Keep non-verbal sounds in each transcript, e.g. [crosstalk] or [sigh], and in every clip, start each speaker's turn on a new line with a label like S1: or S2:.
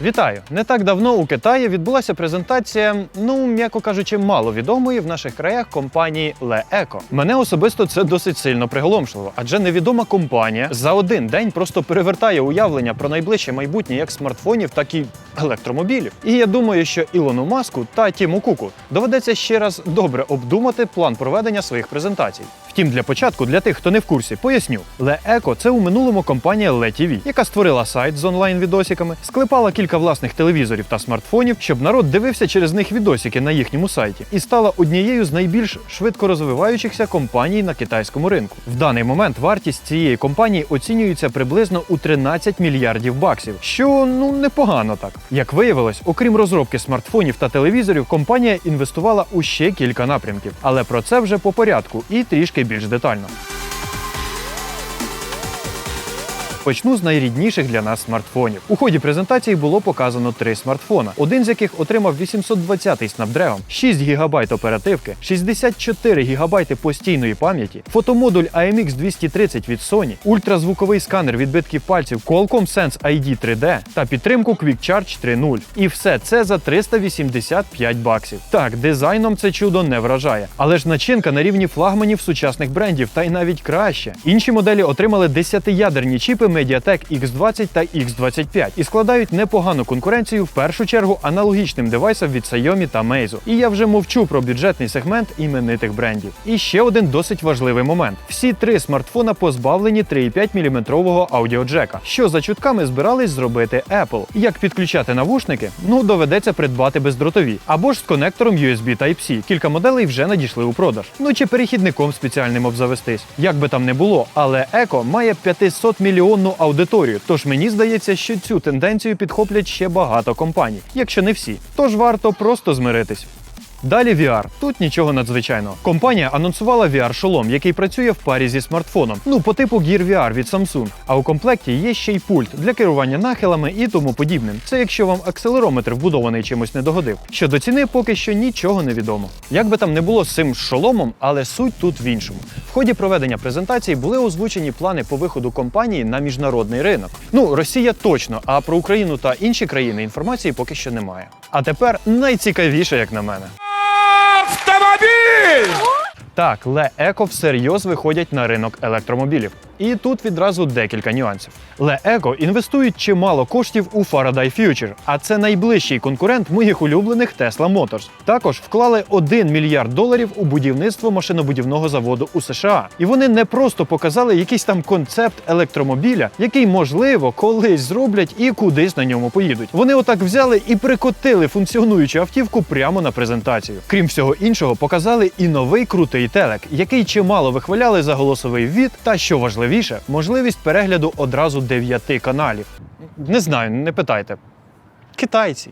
S1: Вітаю! Не так давно у Китаї відбулася презентація, ну м'яко кажучи, маловідомої в наших краях компанії LeEco. Мене особисто це досить сильно приголомшило, адже невідома компанія за один день просто перевертає уявлення про найближче майбутнє як смартфонів, так і електромобілів. І я думаю, що Ілону Маску та Тіму Куку доведеться ще раз добре обдумати план проведення своїх презентацій. Втім, для початку, для тих, хто не в курсі, поясню. LeEco – це у минулому компанія LeTV, яка створила сайт з онлайн-відосиками, склепала кілька власних телевізорів та смартфонів, щоб народ дивився через них відосики на їхньому сайті, і стала однією з найбільш швидко розвиваючихся компаній на китайському ринку. В даний момент вартість цієї компанії оцінюється приблизно у 13 мільярдів баксів, що ну непогано так. Як виявилось, окрім розробки смартфонів та телевізорів, компанія інвестувала у ще кілька напрямків, але про це вже по порядку і трішки більш детально. Почну з найрідніших для нас смартфонів. У ході презентації було показано три смартфона, один з яких отримав 820-й Snapdragon, 6 ГБ оперативки, 64 ГБ постійної пам'яті, фотомодуль AMX 230 від Sony, ультразвуковий сканер відбитків пальців Qualcomm Sense ID 3D та підтримку Quick Charge 3.0. І все це за 385 баксів. Так, дизайном це чудо не вражає, але ж начинка на рівні флагманів сучасних брендів, та й навіть краще. Інші моделі отримали 10-ядерні чіпи Mediatek X20 та X25 і складають непогану конкуренцію в першу чергу аналогічним девайсам від Xiaomi та Meizu. І я вже мовчу про бюджетний сегмент іменитих брендів. І ще один досить важливий момент: всі три смартфона позбавлені 3,5 мм аудіоджека, що за чутками збирались зробити Apple. Як підключати навушники? Ну доведеться придбати бездротові або ж з конектором USB Type-C. Кілька моделей вже надійшли у продаж. Ну чи перехідником спеціальним обзавестись. Як би там не було, але Еко має 500 мільйонну аудиторію. Тож мені здається, що цю тенденцію підхоплять ще багато компаній, якщо не всі. Тож варто просто змиритись. Далі VR. Тут нічого надзвичайного. Компанія анонсувала VR-шолом, який працює в парі зі смартфоном. Ну, по типу Gear VR від Samsung. А у комплекті є ще й пульт для керування нахилами і тому подібним. Це якщо вам акселерометр вбудований чимось не догодив. Щодо ціни, поки що нічого не відомо. Як би там не було з цим шоломом, але суть тут в іншому. Ході проведення презентації були озвучені плани по виходу компанії на міжнародний ринок. Ну, Росія точно, а про Україну та інші країни інформації поки що немає. А тепер найцікавіше, як на мене.
S2: Автомобіль!
S1: Так, Ле Еко всерйоз виходять на ринок електромобілів. І тут відразу декілька нюансів. Ле Еко інвестують чимало коштів у Faraday Future, а це найближчий конкурент моїх улюблених Tesla Motors. Також вклали 1 мільярд доларів у будівництво машинобудівного заводу у США. І вони не просто показали якийсь там концепт електромобіля, який можливо колись зроблять і кудись на ньому поїдуть. Вони отак взяли і прикотили функціонуючу автівку прямо на презентацію. Крім всього іншого, показали і новий крутий телек, який чимало вихваляли за голосовий ввід, та що важливіше, можливість перегляду одразу дев'яти каналів. Не знаю, не питайте. Китайці.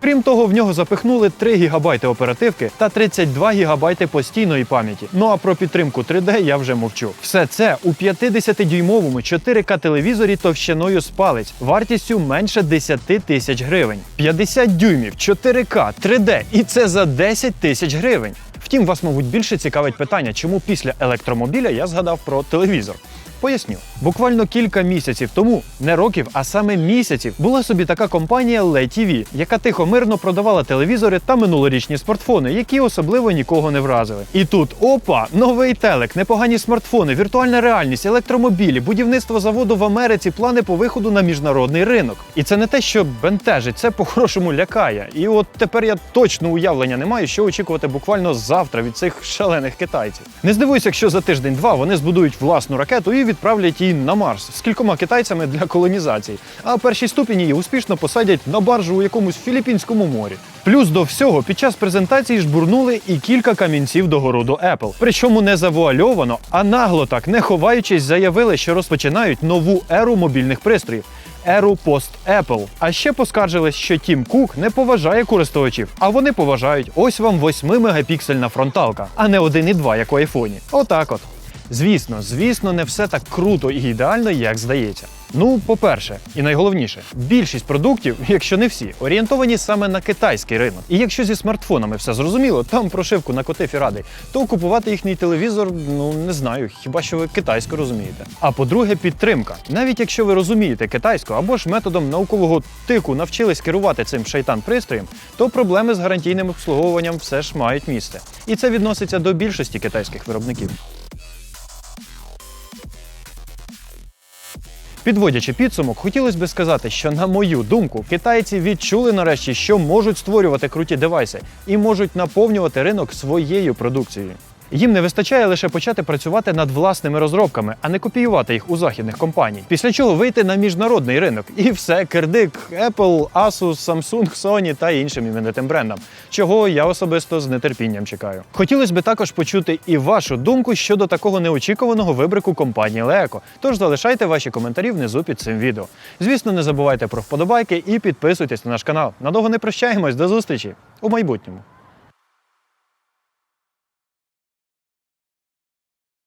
S1: Крім того, в нього запихнули 3 ГБ оперативки та 32 ГБ постійної пам'яті. Ну а про підтримку 3D я вже мовчу. Все це у 50-дюймовому 4К телевізорі товщиною з палець, вартістю менше 10 тисяч гривень. 50 дюймів, 4К, 3D, і це за 10 тисяч гривень. Втім, вас, мабуть, більше цікавить питання, чому після електромобіля я згадав про телевізор. Поясню, буквально кілька місяців тому, не років, а саме місяців, була собі така компанія LeTV, яка тихо мирно продавала телевізори та минулорічні смартфони, які особливо нікого не вразили. І тут опа, новий телек, непогані смартфони, віртуальна реальність, електромобілі, будівництво заводу в Америці, плани по виходу на міжнародний ринок. І це не те, що бентежить, це по-хорошому лякає. І от тепер я точно уявлення не маю, що очікувати буквально завтра від цих шалених китайців. Не здивуюся, якщо за тиждень-два вони збудують власну ракету і відправлять її на Марс з кількома китайцями для колонізації. А перші ступені її успішно посадять на баржу у якомусь філіппінському морі. Плюс до всього під час презентації жбурнули і кілька камінців до городу Apple. Причому не завуальовано, а нагло так, не ховаючись, заявили, що розпочинають нову еру мобільних пристроїв. Еру пост Apple. А ще поскаржились, що Тім Кук не поважає користувачів, а вони поважають. Ось вам 8-мегапіксельна фронталка, а не 1,2, як у айфоні. Отак от. Звісно, звісно, не все так круто і ідеально, як здається. Ну, по-перше, і найголовніше, більшість продуктів, [laughs] якщо не всі, орієнтовані саме на китайський ринок. І якщо зі смартфонами все зрозуміло, там прошивку на котиф радий, то купувати їхній телевізор, ну не знаю, хіба що ви китайську розумієте. А по-друге, підтримка. Навіть якщо ви розумієте китайську або ж методом наукового тику навчились керувати цим шайтан пристроєм, то проблеми з гарантійним обслуговуванням все ж мають місце. І це відноситься до більшості китайських виробників. Підводячи підсумок, хотілося би сказати, що на мою думку, китайці відчули нарешті, що можуть створювати круті девайси і можуть наповнювати ринок своєю продукцією. Їм не вистачає лише почати працювати над власними розробками, а не копіювати їх у західних компаній. Після чого вийти на міжнародний ринок. І все, кирдик Apple, Asus, Samsung, Sony та іншим іменитим брендам, чого я особисто з нетерпінням чекаю. Хотілося б також почути і вашу думку щодо такого неочікуваного вибрику компанії Leeco. Тож залишайте ваші коментарі внизу під цим відео. Звісно, не забувайте про вподобайки і підписуйтесь на наш канал. Надовго не прощаємось, до зустрічі у майбутньому.